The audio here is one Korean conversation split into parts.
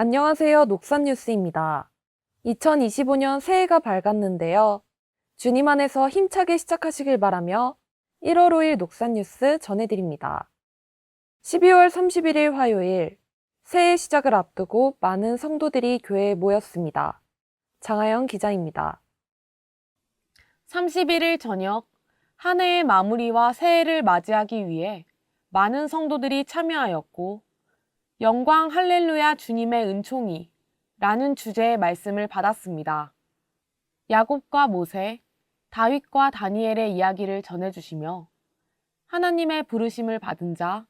안녕하세요. 녹산뉴스입니다. 2025년 새해가 밝았는데요. 주님 안에서 힘차게 시작하시길 바라며 1월 5일 녹산뉴스 전해드립니다. 12월 31일 화요일 새해 시작을 앞두고 많은 성도들이 교회에 모였습니다. 장하영 기자입니다. 31일 저녁 한 해의 마무리와 새해를 맞이하기 위해 많은 성도들이 참여하였고 영광 할렐루야 주님의 은총이 라는 주제의 말씀을 받았습니다. 야곱과 모세, 다윗과 다니엘의 이야기를 전해주시며 하나님의 부르심을 받은 자,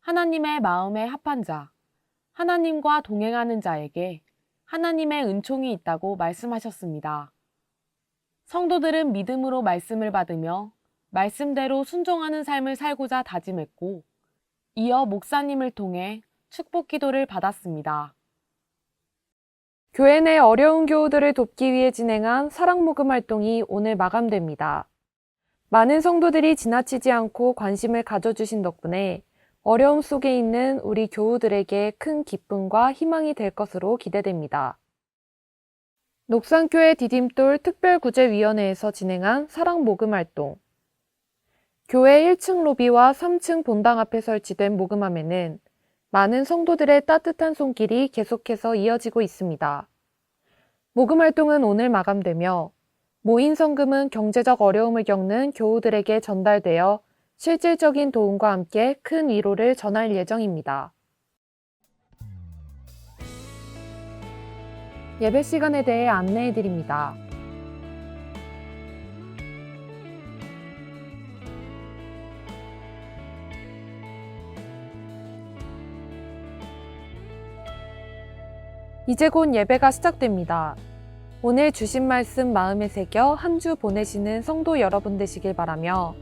하나님의 마음에 합한 자, 하나님과 동행하는 자에게 하나님의 은총이 있다고 말씀하셨습니다. 성도들은 믿음으로 말씀을 받으며 말씀대로 순종하는 삶을 살고자 다짐했고, 이어 목사님을 통해 축복 기도를 받았습니다. 교회 내 어려운 교우들을 돕기 위해 진행한 사랑 모금 활동이 오늘 마감됩니다. 많은 성도들이 지나치지 않고 관심을 가져주신 덕분에 어려움 속에 있는 우리 교우들에게 큰 기쁨과 희망이 될 것으로 기대됩니다. 녹산교회 디딤돌 특별구제위원회에서 진행한 사랑 모금 활동. 교회 1층 로비와 3층 본당 앞에 설치된 모금함에는 많은 성도들의 따뜻한 손길이 계속해서 이어지고 있습니다. 모금 활동은 오늘 마감되며 모인 성금은 경제적 어려움을 겪는 교우들에게 전달되어 실질적인 도움과 함께 큰 위로를 전할 예정입니다. 예배 시간에 대해 안내해 드립니다. 이제 곧 예배가 시작됩니다. 오늘 주신 말씀 마음에 새겨 한 주 보내시는 성도 여러분 되시길 바라며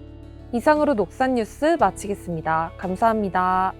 이상으로 녹산 뉴스 마치겠습니다. 감사합니다.